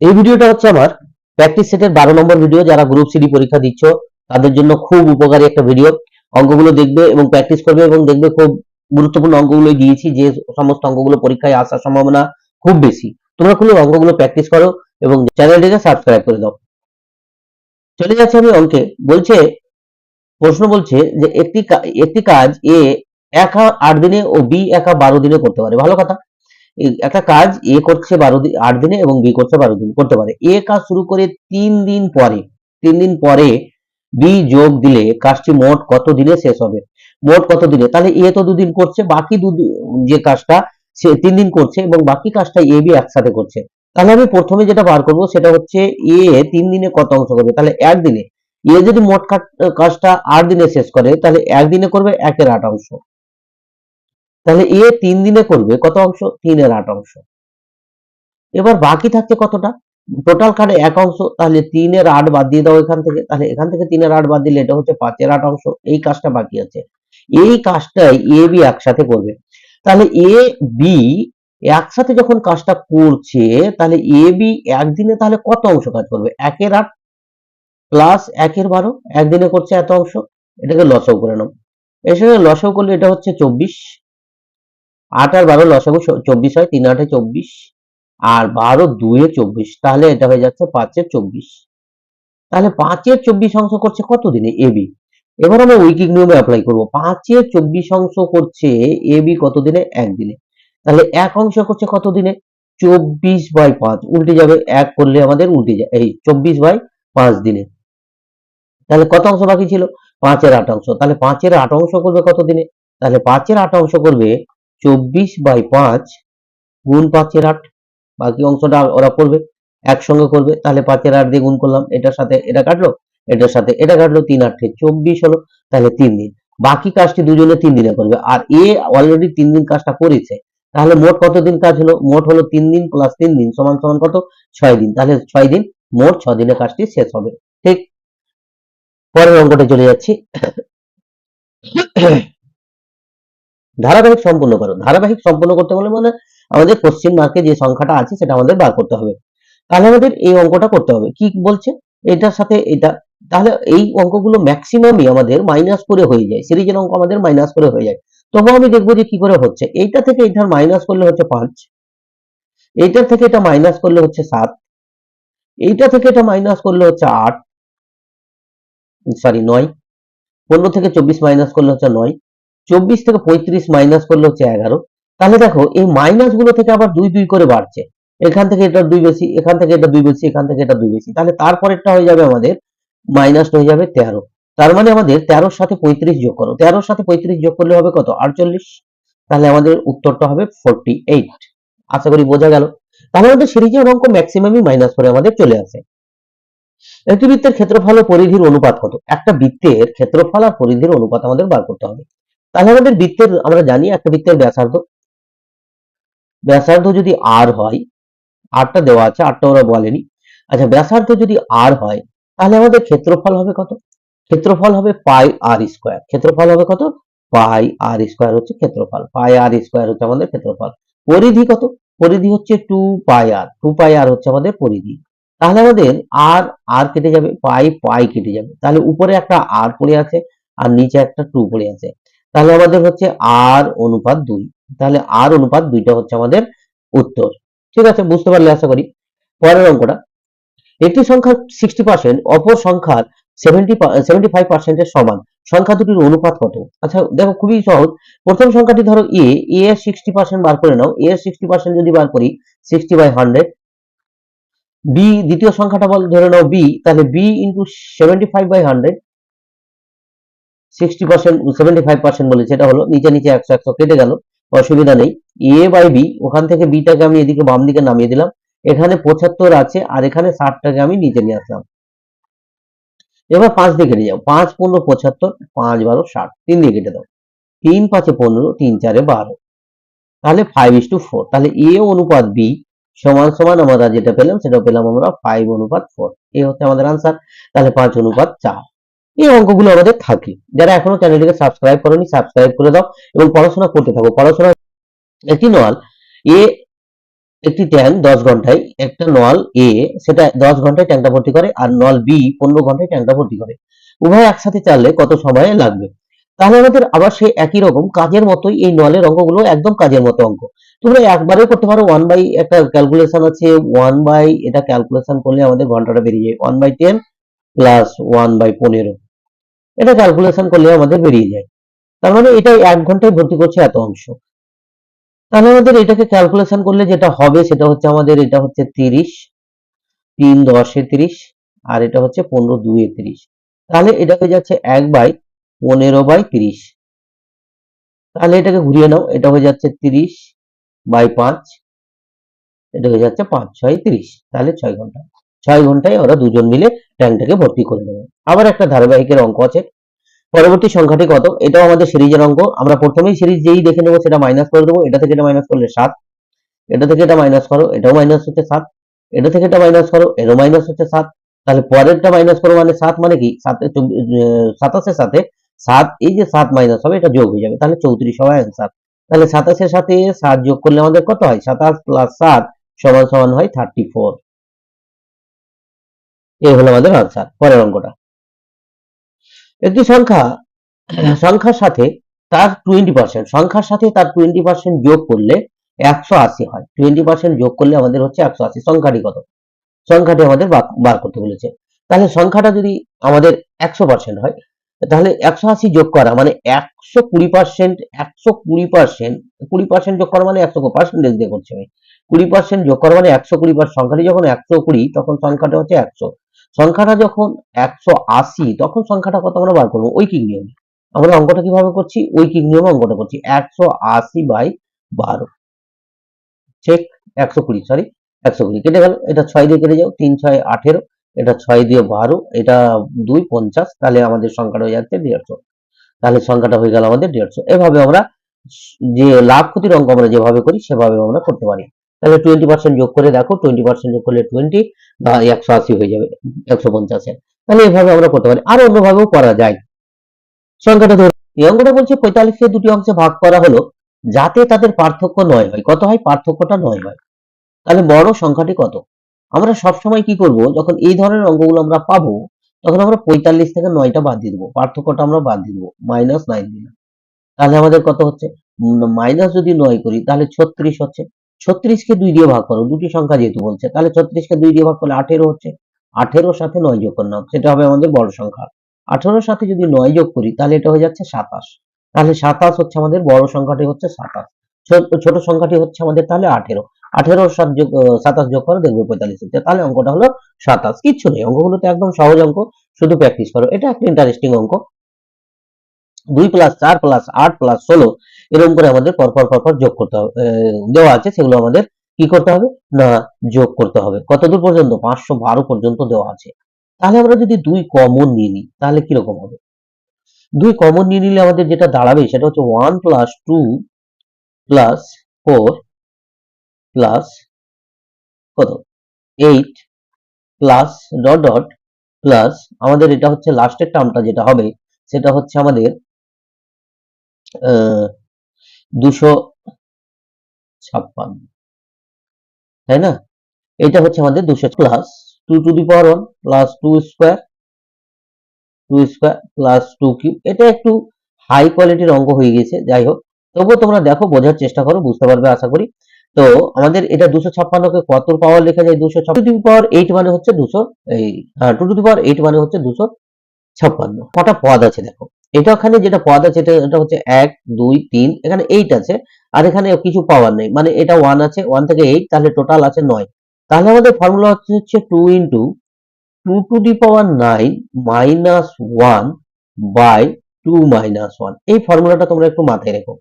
এই ভিডিওটা হচ্ছে আমার প্র্যাকটিস সেটের বারো নম্বর ভিডিও যারা গ্রুপ সিডি পরীক্ষা দিচ্ছ, তাদের জন্য খুব উপকারী একটা ভিডিও অঙ্কগুলো দেখবে এবং প্র্যাকটিস করবে এবং দেখবে খুব গুরুত্বপূর্ণ অঙ্কগুলো দিয়েছি, যে সমস্ত অঙ্কগুলো পরীক্ষায় আসার সম্ভাবনা খুব বেশি। তোমরা খুলে অঙ্কগুলো প্র্যাকটিস করো এবং চ্যানেলটিকে সাবস্ক্রাইব করে দাও। চলে যাচ্ছে আমি অঙ্কে। বলছে, প্রশ্ন বলছে যে একটি একটি কাজ এ একা আট দিনে ও বি একা বারো দিনে করতে পারে। ভালো কথা। একটা কাজ এ করছে বারো দিন, আট দিনে এবং বি করছে বারো দিন, করতে পারে। এ কাজ শুরু করে তিন দিন পরে, তিন দিন পরে বি যোগ দিলে কাজটি মোট কত দিনে শেষ হবে? মোট কত দিনে? তাহলে এ তো দুদিন করছে, বাকি দু যে কাজটা সে তিন দিন করছে এবং বাকি কাজটা এ, বি একসাথে করছে। তাহলে আমি প্রথমে যেটা বার করব সেটা হচ্ছে এ তিন দিনে কত অংশ করবে? তাহলে একদিনে এ যদি মোট কাজ- কাজটা আট দিনে শেষ করে, তাহলে একদিনে করবে একের আট অংশ। তাহলে এ তিন দিনে করবে কত অংশ? তিনের আট অংশ। এবার বাকি থাকছে কতটা? টোটাল কার্ডে এক অংশ, তাহলে তিনের আট বাদ দিয়ে দাও এখান থেকে। তাহলে এখান থেকে তিনের আট বাদ দিলে এটা হচ্ছে পাঁচের আট অংশ। এই কাজটা বাকি আছে। এই কাজটাই এ, বি একসাথে করবে। তাহলে এ, বি একসাথে যখন কাজটা করছে, তাহলে এ, বি একদিনে তাহলে কত অংশ কাজ করবে? একের আট প্লাস একের বারো। একদিনে করছে এত অংশ। এটাকে লসাও করে নাও। সঙ্গে লসাও করলে এটা হচ্ছে চব্বিশ। আট আর বারো লসাগু চব্বিশ হয়, তিন আটে চব্বিশ, আর বারো দুয়ে চব্বিশ, তাহলে এটা হয়ে যাচ্ছে পাঁচের চব্বিশ। তাহলে পাঁচের চব্বিশ অংশ করছে কত দিনে এবি এবার আমরা উইকিং নিয়মে অ্যাপ্লাই করব। পাঁচের চব্বিশ অংশ করছে এবি কত দিনে একদিনে। তাহলে এক অংশ করছে কত দিনে চব্বিশ বাই পাঁচ। উল্টে যাবে এক করলে আমাদের উল্টে যায়, এই চব্বিশ বাই পাঁচ দিনে। তাহলে কত অংশ বাকি ছিল? পাঁচের আট অংশ। তাহলে পাঁচের আট অংশ করবে কত দিনে তাহলে পাঁচের আট অংশ করবে চব্বিশ বাই পাঁচ গুণ পাঁচের আট। বাকি অংশটা ওরা করবে, একসঙ্গে করবে। তাহলে পাঁচের আট দিয়ে গুণ করলাম, এটার সাথে এটা কাটলো, এটার সাথে এটা কাটলো, তিন আটে চব্বিশ হলো, তাহলে তিন দিন। বাকি কাজটি দুজনে তিন দিনে করবে। আর এ অলরেডি তিন দিন কাজটা করেছে, তাহলে মোট কত দিন কাজ হলো? মোট হলো তিন দিন প্লাস তিন দিন সমান সমান কত? ছয় দিন। তাহলে ছয় দিন, মোট ছ দিনে কাজটি শেষ হবে। ঠিক? পরের অঙ্কটা চলে যাচ্ছি। ধারাবাহিক সম্পূর্ণ করো। ধারাবাহিক সম্পূর্ণ করতে বলে মানে আমাদের কোশ্চেন মার্কে যে সংখ্যাটা আছে সেটা আমাদের বার করতে হবে। তাহলে আমাদের এই অঙ্কটা করতে হবে। কি বলছে? এটার সাথে এটা তাহলে এই অঙ্কগুলো ম্যাক্সিমামই আমাদের মাইনাস করে হয়ে যায়। সিরিজের অঙ্ক আমাদের মাইনাস করে হয়ে যায়। তবু আমি দেখব যে কি করে হচ্ছে। এইটা থেকে এটার মাইনাস করলে হচ্ছে পাঁচ। এইটার থেকে এটা মাইনাস করলে হচ্ছে সাত। এইটা থেকে এটা মাইনাস করলে হচ্ছে আট। সরি নয়। পনেরো থেকে চব্বিশ মাইনাস করলে হচ্ছে নয়। চব্বিশ থেকে পঁয়ত্রিশ মাইনাস করলে হচ্ছে এগারো। তাহলে দেখো, এই মাইনাসগুলো থেকে আবার দুই দুই করে বাড়ছে। এখান থেকে এটা দুই বেশি, এখান থেকে এটা দুই বেশি, এখান থেকে এটা দুই বেশি। তাহলে তারপরেরটা হয়ে যাবে আমাদের মাইনাস হয়ে যাবে তেরো। তার মানে আমাদের তেরোর সাথে পঁয়ত্রিশ যোগ করো। তেরোর সাথে পঁয়ত্রিশ যোগ করলে হবে কত? আটচল্লিশ। তাহলে আমাদের উত্তরটা হবে ফোরটি এইট আশা করি বোঝা গেল। তাহলে আমাদের সিরিজের অঙ্ক ম্যাক্সিমামই মাইনাস করে আমাদের চলে আসে। একটি বৃত্তের ক্ষেত্রফল ও পরিধির অনুপাত কত? একটা বৃত্তের ক্ষেত্রফল আর পরিধির অনুপাত আমাদের বার করতে হবে। তাহলে আমাদের বৃত্তের, আমরা জানি একটা বৃত্তের ব্যাসার্ধ। ব্যাসার্ধ যদি আর হয় আরটা দেওয়া আছে আরটা ওরা বলেনি। আচ্ছা ব্যাসার্ধ যদি আর হয়, তাহলে আমাদের ক্ষেত্রফল হবে কত? ক্ষেত্রফল হবে পাই আর স্কোয়ার ক্ষেত্রফল হবে কত? পাই আর স্কোয়ার হচ্ছে ক্ষেত্রফল। পাই আর স্কোয়ার হচ্ছে আমাদের ক্ষেত্রফল। পরিধি কত? পরিধি হচ্ছে টু পাই আর টু পাই আর হচ্ছে আমাদের পরিধি। তাহলে আমাদের আর আর কেটে যাবে, পাই পাই কেটে যাবে। তাহলে উপরে একটা আর পড়ে আছে, আর নিচে একটা টু পড়ে আছে। তাহলে আমাদের হচ্ছে আর অনুপাত দুই। তাহলে আর অনুপাত দুইটা হচ্ছে আমাদের উত্তর। ঠিক আছে? বুঝতে পারলে আশা করি। পরের অঙ্কটা। একটি সংখ্যা সিক্সটি পার্সেন্ট অপর সংখ্যার সেভেন্টি সেভেন্টি ফাইভ পার্সেন্টের সমান। সংখ্যা দুটির অনুপাত কত? আচ্ছা দেখো, খুবই সহজ। প্রথম সংখ্যাটি ধরো এ এ এর সিক্সটি পার্সেন্ট বার করে নাও। এ এর সিক্সটি পার্সেন্ট যদি বার করি সিক্সটি বাই হান্ড্রেড বি দ্বিতীয় সংখ্যাটা বল, ধরে নাও বি তাহলে B into seventy five by hundred sixty percent seventy five percent হলো নিচে নিচে একশো একশো কেটে গেল, অসুবিধা নেই। এ বাই বি ওখান থেকে বিটাকে আমি এদিকে বাম দিকে নামিয়ে দিলাম, এখানে পঁচাত্তর আছে আর এখানে ষাটটাকে আমি নিচে নিয়ে আসলাম। এবার পাঁচ দিয়ে কেটে যাও, পাঁচ, পনেরো, পঁচাত্তর, পাঁচ, বারো, ষাট, তিন দিয়ে কেটে দাও। তিন, পাঁচে পনেরো, তিন, চারে বারো। তাহলে ফাইভ ইস টু ফোর তাহলে এ অনুপাত বি সমান সমান আমরা যেটা পেলাম সেটা পেলাম আমরা ফাইভ অনুপাত ফোর এই হচ্ছে আমাদের আনসার তাহলে পাঁচ অনুপাত চার। এই অঙ্কগুলো আমাদের থাকে। যারা এখনও চ্যানেলটিকে সাবস্ক্রাইব করনি সাবস্ক্রাইব করে দাও এবং পড়াশোনা করতে থাকো। পড়াশোনা একটি নল এ একটি ট্যাঙ্ক দশ ঘন্টায়। একটা নল এ সেটা দশ ঘন্টায় ট্যাঙ্কটা ভর্তি করে আর নল বি পনেরো ঘন্টায় ট্যাঙ্কটা ভর্তি করে। উভয় একসাথে চাললে কত সময় লাগবে? তাহলে আমাদের আবার সেই একই রকম কাজের মতোই এই নলের অঙ্কগুলো একদম কাজের মতো অঙ্ক। তোমরা একবারে করতে পারো ওয়ান বাই একটা ক্যালকুলেশন আছে ওয়ান বাই এটা ক্যালকুলেশন করলে আমাদের ঘন্টাটা বেরিয়ে যায়। One by ten plus one by পনেরো। এটা ক্যালকুলেশন করলে আমাদের বেরিয়ে যায়। তার মানে এটা এক ঘন্টায় ভর্তি করছে এত অংশ। তাহলে আমাদের এটাকে ক্যালকুলেশন করলে যেটা হবে সেটা হচ্ছে আমাদের এটা হচ্ছে তিরিশ, তিন দশে তিরিশ, আর এটা হচ্ছে পনেরো দুয়ে তিরিশ। তাহলে এটা হয়ে যাচ্ছে এক বাই পনেরো বাই তিরিশ। তাহলে এটাকে ঘুরিয়ে নাও, এটা হয়ে যাচ্ছে তিরিশ বাই পাঁচ, এটা হয়ে যাচ্ছে পাঁচ, ছয়, তিরিশ। তাহলে ছয় ঘণ্টা। ছয় ঘন্টায় ওরা দুজন মিলে ট্যাঙ্কটাকে ভর্তি করে দেবে। আবার একটা ধারাবাহিকের অঙ্ক আছে। পরবর্তী সংখ্যাটি কত? এটাও আমাদের সিরিজের অঙ্ক। আমরা প্রথমেই সিরিজ যেই দেখে নেব সেটা মাইনাস করে দেবো। এটা থেকে এটা মাইনাস করলে সাত। এটা থেকে এটা মাইনাস করো, এটাও মাইনাস হচ্ছে সাত। এটা থেকে এটা মাইনাস করো, এরও মাইনাস হচ্ছে সাত। তাহলে পরেরটা মাইনাস করো মানে সাত মানে কি? সাত সাতাশের সাথে সাত এই যে সাত মাইনাস হবে, এটা যোগ হয়ে যাবে। তাহলে চৌত্রিশ হবে অ্যান্সার তাহলে সাতাশের সাথে সাত যোগ করলে আমাদের কত হয়? সাতাশ প্লাস সাত সমান সমান হয় থার্টি ফোর এই হলো আমাদের আনসার পরের অঙ্কটা। একটি সংখ্যা, সংখ্যার সাথে তার টোয়েন্টি পার্সেন্ট সংখ্যার সাথে তার টোয়েন্টি পার্সেন্ট যোগ করলে একশো আশি হয়। টোয়েন্টি পার্সেন্ট যোগ করলে আমাদের হচ্ছে একশো আশি, সংখ্যাটি কত? সংখ্যাটি আমাদের বার করতে বলেছে। তাহলে সংখ্যাটা যদি আমাদের একশো পার্সেন্ট হয়, তাহলে একশো আশি যোগ করা মানে একশো কুড়ি পার্সেন্ট একশো কুড়ি পার্সেন্ট কুড়ি পার্সেন্ট যোগ করা মানে একশো পার্সেন্টেজ দিয়ে করছি আমি। কুড়ি পার্সেন্ট যোগ করা মানে একশো কুড়ি পার্সেন্ট সংখ্যাটি যখন একশো কুড়ি, তখন সংখ্যাটা হচ্ছে একশো। সংখ্যাটা যখন একশো আশি, তখন সংখ্যাটা কত আমরা বার করব? ঐকিক নিয়মে। আমরা অঙ্কটা কীভাবে করছি? ঐকিক নিয়মে অঙ্কটা করছি। একশো আশি বাই বারো। চেক একশো কুড়ি সরি একশো কুড়ি। কেটে গেল। এটা ছয় দিয়ে কেটে যাও। তিন, ছয়, আঠেরো। এটা ছয় দিয়ে বারো। এটা দুই, পঞ্চাশ। তাহলে আমাদের সংখ্যাটা হয়ে যাচ্ছে দেড়শো। তাহলে সংখ্যাটা হয়ে গেল আমাদের দেড়শো। এভাবে আমরা যে লাভ ক্ষতির অঙ্ক আমরা যেভাবে করি সেভাবে আমরা করতে পারি। তাহলে টোয়েন্টি পার্সেন্ট যোগ করে দেখো টোয়েন্টি পার্সেন্ট যোগ করলে টোয়েন্টি একশো আশি হয়ে যাবে, একশো পঞ্চাশে তাহলে এভাবে আমরা করতে পারি। আর অন্যভাবেও করা যায়। সংখ্যাটা ধর, এই অঙ্কটা বলছে পঁয়তাল্লিশকে দুটি অংশে ভাগ করা হলো, যাতে তাদের পার্থক্য নয় হয়। কত হয়? পার্থক্যটা নয় হয়। তাহলে বড় সংখ্যাটি কত? আমরা সবসময় কি করব? যখন এই ধরনের অঙ্কগুলো আমরা পাবো, তখন আমরা পঁয়তাল্লিশ থেকে নয়টা বাদ দিয়ে দেবো। পার্থক্যটা আমরা বাদ দিয়ে দেবো। মাইনাস নাইন দিলাম। তাহলে আমাদের কত হচ্ছে? মাইনাস যদি নয় করি, তাহলে ছত্রিশ হচ্ছে। ছত্রিশকে দুই দিয়ে ভাগ করো, দুটি সংখ্যা যেহেতু বলছে, তাহলে ছত্রিশকে দুই দিয়ে ভাগ করলে আঠেরো হচ্ছে। আঠেরোর সাথে নয় যোগ করলাম, সেটা হবে আমাদের বড় সংখ্যা। আঠেরোর সাথে যদি নয় যোগ করি, তাহলে এটা হয়ে যাচ্ছে সাতাশ। তাহলে সাতাশ হচ্ছে আমাদের বড় সংখ্যাটি হচ্ছে সাতাশ। ছোট সংখ্যাটি হচ্ছে আমাদের তাহলে আঠেরো। আঠেরোর সাত যোগ সাতাশ যোগ করো, দেখবে পঁয়তাল্লিশ হচ্ছে। তাহলে অঙ্কটা হলো সাতাশ। কিচ্ছু নেই, অঙ্কগুলো তো একদম সহজ অঙ্ক, শুধু প্র্যাকটিস করো। এটা একটা ইন্টারেস্টিং অঙ্ক। দুই প্লাস চার প্লাস আট প্লাস ষোলো, এরকম করে আমাদের পরপর পরপর যোগ করতে হবে দেওয়া আছে, সেগুলো আমাদের কি করতে হবে? না, যোগ করতে হবে। কতদূর পর্যন্ত? পাঁচশো বারো পর্যন্ত দেওয়া আছে। তাহলে আমরা যদি দুই কমন নিয়ে নিই, তাহলে কীরকম হবে? দুই কমন নিয়ে নিলে আমাদের যেটা দাঁড়াবে, সেটা হচ্ছে one plus two plus four plus কত? Eight plus dot dot plus আমাদের এটা হচ্ছে লাস্টের টার্মটা যেটা হবে, সেটা হচ্ছে আমাদের দুশো ছাপ্পান্ন। তাই না? এটা হচ্ছে আমাদের দুশো plus two to the power one plus two square two square plus two cube এটা একটু হাই কোয়ালিটির অঙ্ক হয়ে গেছে যাই হোক। তবুও তোমরা দেখো, বোঝার চেষ্টা করো, বুঝতে পারবে, আশা করি। তো আমাদের এটা দুশো ছাপ্পান্নকে কত পাওয়ার লেখা যায় দুশো টু টু পাওয়ার এইট মানে হচ্ছে দুশো, এই two to the power eight মানে হচ্ছে দুশো ছাপ্পান্ন। কটা পদ আছে দেখো? এটা ওখানে যেটা পদ আছে, এটা এটা হচ্ছে এক, দুই, তিন, এখানে এইট আছে, আর এখানে কিছু পাওয়ার নেই। মানে এটা ওয়ান আছে ওয়ান থেকে এইট তাহলে টোটাল আছে নয়। তাহলে আমাদের ফর্মুলা হচ্ছে হচ্ছে two into two to the power nine minus one by two minus one এই ফর্মুলাটা তোমরা একটু মাথায় রেখো।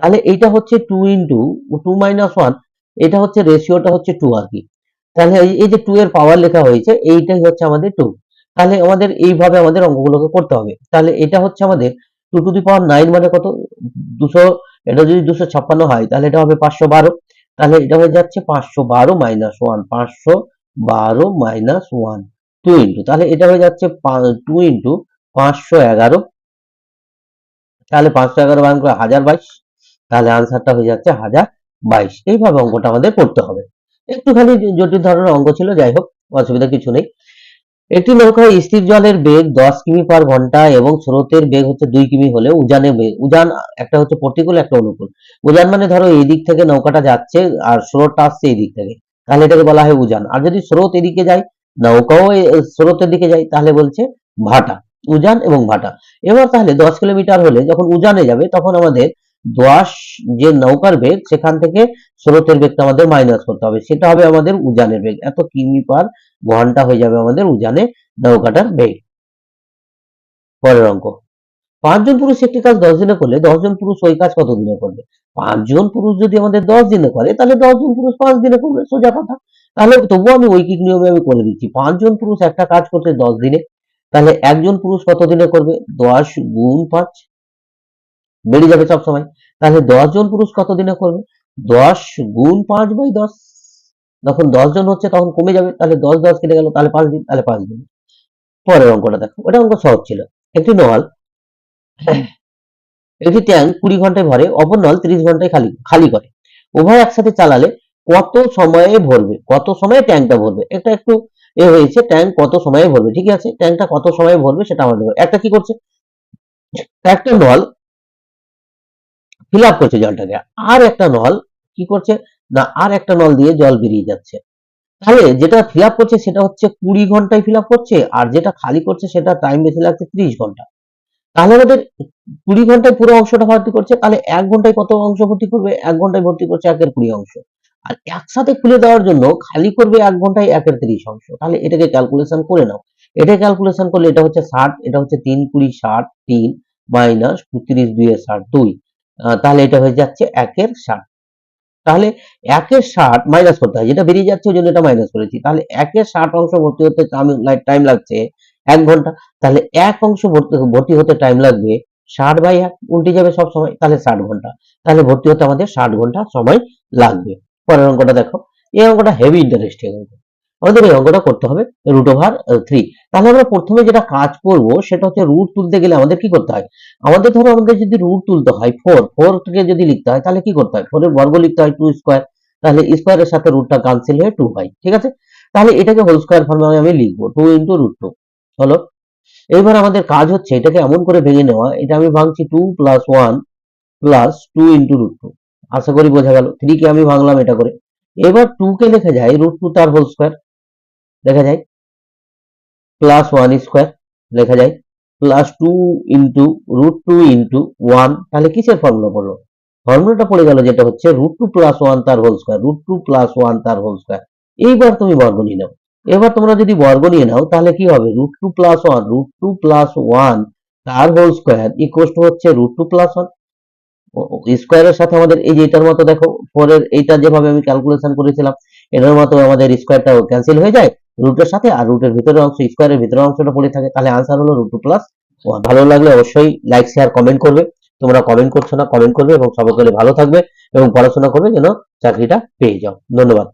তাহলে এইটা হচ্ছে two into two minus one এটা হচ্ছে রেশিওটা হচ্ছে টু আর কি। তাহলে এই যে টু এর পাওয়ার লেখা হয়েছে, এইটাই হচ্ছে আমাদের টু তাহলে আমাদের এইভাবে আমাদের অঙ্কগুলোকে করতে হবে। তাহলে এটা হচ্ছে আমাদের two to the power nine মানে কত? দুশো, এটা যদি দুশো ছাপ্পান্ন হয়, তাহলে এটা হবে পাঁচশো বারো। তাহলে এটা হয়ে যাচ্ছে পাঁচশো বারো মাইনাস ওয়ান পাঁচশো বারো মাইনাস ওয়ান টু ইন্টু তাহলে এটা হয়ে যাচ্ছে টু ইন্টু পাঁচশো এগারো। তাহলে পাঁচশো এগারো বান করে হাজার বাইশ, তাহলে আনসারটা হয়ে যাচ্ছে হাজার বাইশ। এইভাবে অঙ্কটা আমাদের করতে হবে। একটুখানি জটিল ধরনের অঙ্ক ছিল, যাই হোক, অসুবিধা কিছু নেই। একটি নৌকায় স্থির জলের বেগ দশ কিমি পার ঘণ্টা এবং স্রোতের বেগ হচ্ছে দুই কিমি হলে উজানের বেগ, উজান একটা হচ্ছে প্রতিকূল, একটা অনুকূল। উজান মানে ধরো এই দিক থেকে নৌকাটা যাচ্ছে আর স্রোতটা আসছে এই দিক থেকে। তাহলে এটাকে বলা হয় উজান। আর যদি স্রোত এদিকে যায়, নৌকাও স্রোতের দিকে যায়, তাহলে বলছে ভাটা। উজান এবং ভাটা। এবার তাহলে দশ কিলোমিটার হলে যখন উজানে যাবে, তখন আমাদের দশ যে নৌকার বেগ, সেখান থেকে স্রোতের বেগটা আমাদের মাইনাস করতে হবে। সেটা হবে আমাদের উজানের বেগ। এত কিমি পার ঘণ্টা হয়ে যাবে আমাদের উজানে নৌকাটার বেগ। পরের অঙ্ক। পাঁচজন পুরুষ একটি কাজ দশ দিনে করলে, দশজন পুরুষ ওই কাজ কত দিনে করবে? পাঁচজন পুরুষ যদি আমাদের দশ দিনে করে, তাহলে দশজন পুরুষ পাঁচ দিনে করবে, সোজা কথা। তাহলে তবুও আমি ঐকিক নিয়মে আমি করে দিচ্ছি, পাঁচজন পুরুষ একটা কাজ করছে দশ দিনে, তাহলে একজন পুরুষ কত দিনে করবে? দশ গুণ পাঁচ। বেড়ে যাবে সব সময় তাহলে দশ জন পুরুষ কত দিনে করবে? দশ গুণ পাঁচ বাই দশ। যখন দশ জন হচ্ছে তখন কমে যাবে। তাহলে দশ দশ কেটে গেল, তাহলে পাঁচ দিন, তাহলে পাঁচ দিন। পরের অঙ্কটা দেখো। ওটা অঙ্ক সহজ ছিল। একটি নল, একটি ট্যাঙ্ক কুড়ি ঘন্টায় ভরে, অপর নল তিরিশ ঘন্টায় খালি খালি করে। উভয় একসাথে চালালে কত সময়ে ভরবে? কত সময়ে ট্যাঙ্কটা ভরবে? এটা একটু এ হয়েছে, ট্যাঙ্ক কত সময়ে ভরবে? ঠিক আছে? ট্যাঙ্কটা কত সময়ে ভরবে সেটা আমাদের একটা কি করছে? একটা নল ফিল আপ করছে জলটাকে আর একটা নল কি করছে? না, আর একটা নল দিয়ে জল বেরিয়ে যাচ্ছে। তাহলে যেটা ফিল আপ করছে সেটা হচ্ছে কুড়ি ঘন্টায় ফিল আপ করছে, আর যেটা খালি করছে সেটা টাইম বেশি লাগছে ত্রিশ ঘণ্টা। তাহলে আমাদের কুড়ি ঘন্টায় পুরো অংশটা ভর্তি করছে, তাহলে এক ঘন্টায় কত অংশ ভর্তি করবে? এক ঘন্টায় ভর্তি করছে একের কুড়ি অংশ। আর একসাথে খুলে দেওয়ার জন্য খালি করবে এক ঘন্টায় একের তিরিশ অংশ। তাহলে এটাকে ক্যালকুলেশন করে নাও। এটা ক্যালকুলেশন করলে এটা হচ্ছে ষাট, এটা হচ্ছে তিন কুড়ি ষাট তিন মাইনাস তিরিশ দুই ষাট দুই। তাহলে এটা হয়ে যাচ্ছে একের ষাট। তাহলে একের ষাট মাইনাস করতে হয়, যেটা বেরিয়ে যাচ্ছে ওই জন্য এটা মাইনাস করেছি। তাহলে একের ষাট অংশ ভর্তি হতে টাইম লাগছে এক ঘণ্টা, তাহলে এক অংশ ভর্তি হতে টাইম লাগবে ষাট বাই এক, উল্টে যাবে সব সময়, তাহলে ষাট ঘণ্টা। তাহলে ভর্তি হতে আমাদের ষাট ঘণ্টা সময় লাগবে। পরের অঙ্কটা দেখো, এই অঙ্কটা হেভি ইন্টারেস্টিং অঙ্ক আমাদের এই অঙ্কটা করতে হবে রুট ওভার থ্রি তাহলে আমরা প্রথমে যেটা কাজ করব, সেটা হচ্ছে রুট তুলতে গেলে আমাদের কি করতে হয়? আমাদের ধরো আমাদের যদি রুট তুলতে হয় ফোর ফোর থেকে যদি লিখতে হয়, তাহলে কি করতে হয়? ফোর এর বর্গ লিখতে হয় টু স্কোয়ার তাহলে স্কোয়ারের সাথে রুটটা ক্যান্সেল হয়ে টু হয় ঠিক আছে? তাহলে এটাকে হোল স্কোয়ার ফর্মে আমি লিখব টু ইন্টু রুট টু হলো? এবার আমাদের কাজ হচ্ছে এটাকে এমন করে ভেঙে নেওয়া, এটা আমি ভাঙছি two plus one plus two into root two আশা করি বোঝা গেল থ্রি কে আমি ভাঙলাম এটা করে। এবার টু কে লেখা যায় রুট টু তার হোল স্কোয়ার লেখা যায়। প্লাস ওয়ান স্কোয়ার লেখা যায়। Plus two into root two into one তাহলে কিসের ফর্মুলা পড়ল? ফর্মুলাটা পড়ে গেল যেটা হচ্ছে রুট টু প্লাস ওয়ান তার whole square root two plus one তার হোল স্কোয়ার এইবার তুমি বর্গ নিয়ে নাও। এবার তোমরা যদি বর্গ নিয়ে নাও, তাহলে কি হবে? Root two plus one root two plus one তার হোল স্কোয়ার ইকুয়াল টু হচ্ছে রুট টু প্লাস ওয়ান স্কোয়ারের সাথে আমাদের এই যে এটার মতো দেখো ফোরের এইটা যেভাবে আমি ক্যালকুলেশন করেছিলাম, এটার মতো আমাদের স্কোয়ারটা ক্যান্সেল হয়ে যায়। রুটের সাথে আর রুটের ভিতরের অংশ স্কোয়ারের ভিতরের অংশটা পড়ে থাকে, তাহলে আনসার হলো রুট টু প্লাস ওয়ান ভালো লাগলে অবশ্যই লাইক শেয়ার কমেন্ট করবে। তোমরা কমেন্ট করছ না কমেন্ট করবে এবং সবাই ভালো থাকবে এবং পড়াশোনা করবে যেন চাকরিটা পেয়ে যাও। ধন্যবাদ।